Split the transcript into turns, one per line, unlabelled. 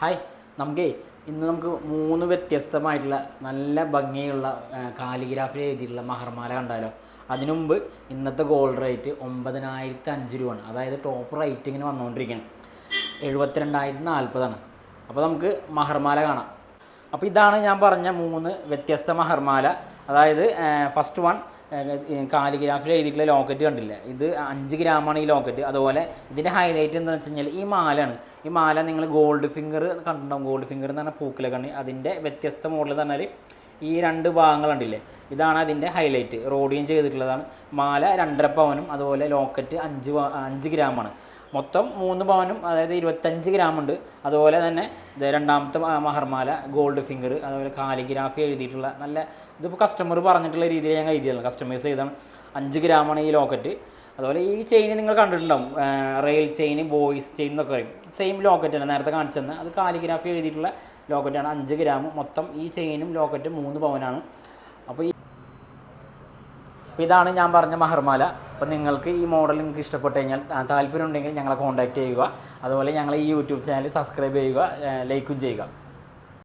Hi നമുക്ക് ഇന്ന് നമുക്ക് മൂന്ന് വ്യത്യസ്തമായിട്ടുള്ള നല്ല ഭംഗിയുള്ള കാലിഗ്രാഫി എഴുതിയിട്ടുള്ള മഹർമാല കണ്ടാലോ? അതിനു മുമ്പ് ഇന്നത്തെ ഗോൾഡ് റേറ്റ് ഒമ്പതിനായിരത്തി അഞ്ച് രൂപയാണ്. അതായത് ടോപ്പ് റേറ്റിങ്ങിന് ഇങ്ങനെ വന്നുകൊണ്ടിരിക്കുകയാണ്. എഴുപത്തിരണ്ടായിരത്തി നാൽപ്പതാണ് അപ്പോൾ നമുക്ക് മഹർമാല കാണാം. അപ്പോൾ ഇതാണ് ഞാൻ പറഞ്ഞ മൂന്ന് വ്യത്യസ്ത മഹർമാല. അതായത് ഫസ്റ്റ് വൺ കാലിഗ്രാഫിൽ എഴുതിയിട്ടുള്ള ലോക്കറ്റ് കണ്ടില്ല? ഇത് അഞ്ച് ഗ്രാമാണ് ഈ ലോക്കറ്റ്. അതുപോലെ ഇതിന്റെ ഹൈലൈറ്റ് എന്താണെന്ന് വെച്ച് കഴിഞ്ഞാൽ ഈ മാലയാണ്. ഈ മാല നിങ്ങൾ ഗോൾഡ് ഫിംഗർ കണ്ടിട്ടുണ്ടാവും. ഗോൾഡ് ഫിംഗർ എന്ന് പറഞ്ഞാൽ പൂക്കിലെ കണ്ണി അതിന്റെ വ്യത്യസ്ത മോഡൽ എന്ന് പറഞ്ഞാൽ ഈ രണ്ട് ഭാഗങ്ങൾ കണ്ടില്ലേ? ഇതാണ് അതിന്റെ ഹൈലൈറ്റ് റോഡിയും ചെയ്തിട്ടുള്ളതാണ്. മാല രണ്ടര പവനും അതുപോലെ ലോക്കറ്റ് അഞ്ച് അഞ്ച് ഗ്രാമാണ്. മൊത്തം മൂന്ന് പവനും അതായത് ഇരുപത്തഞ്ച് ഗ്രാം ഉണ്ട്. അതുപോലെ തന്നെ രണ്ടാമത്തെ മഹർമാല ഗോൾഡ് ഫിംഗർ അതുപോലെ കാലിഗ്രാഫി എഴുതിയിട്ടുള്ള നല്ല ഇതിപ്പോൾ കസ്റ്റമർ പറഞ്ഞിട്ടുള്ള രീതിയിൽ ഞാൻ എഴുതിയതാണ് കസ്റ്റമൈസ് ചെയ്താണ് അഞ്ച് ഗ്രാമാണ് ഈ ലോക്കറ്റ് അതുപോലെ ഈ ചെയിൻ നിങ്ങൾ കണ്ടിട്ടുണ്ടാവും. റെയിൽ ചെയിൻ ബോയ്സ് ചെയിൻ എന്നൊക്കെ പറയും. സെയിം ലോക്കറ്റ് തന്നെ. നേരത്തെ കാണിച്ചെന്ന് അത് കാലിഗ്രാഫി എഴുതിയിട്ടുള്ള ലോക്കറ്റാണ് അഞ്ച് ഗ്രാം മൊത്തം ഈ ചെയിനും ലോക്കറ്റും മൂന്ന് പവനാണ്. അപ്പോൾ ഈ അപ്പോൾ ഇതാണ് ഞാൻ പറഞ്ഞ മഹർമാല. അപ്പോൾ നിങ്ങൾക്ക് ഈ മോഡൽ നിങ്ങൾക്ക് ഇഷ്ടപ്പെട്ട് കഴിഞ്ഞാൽ താല്പര്യം ഉണ്ടെങ്കിൽ ഞങ്ങളെ കോൺടാക്റ്റ് ചെയ്യുക. അതുപോലെ ഞങ്ങളെ ഈ യൂട്യൂബ് ചാനൽ സബ്സ്ക്രൈബ് ചെയ്യുക ലൈക്കും ചെയ്യുക.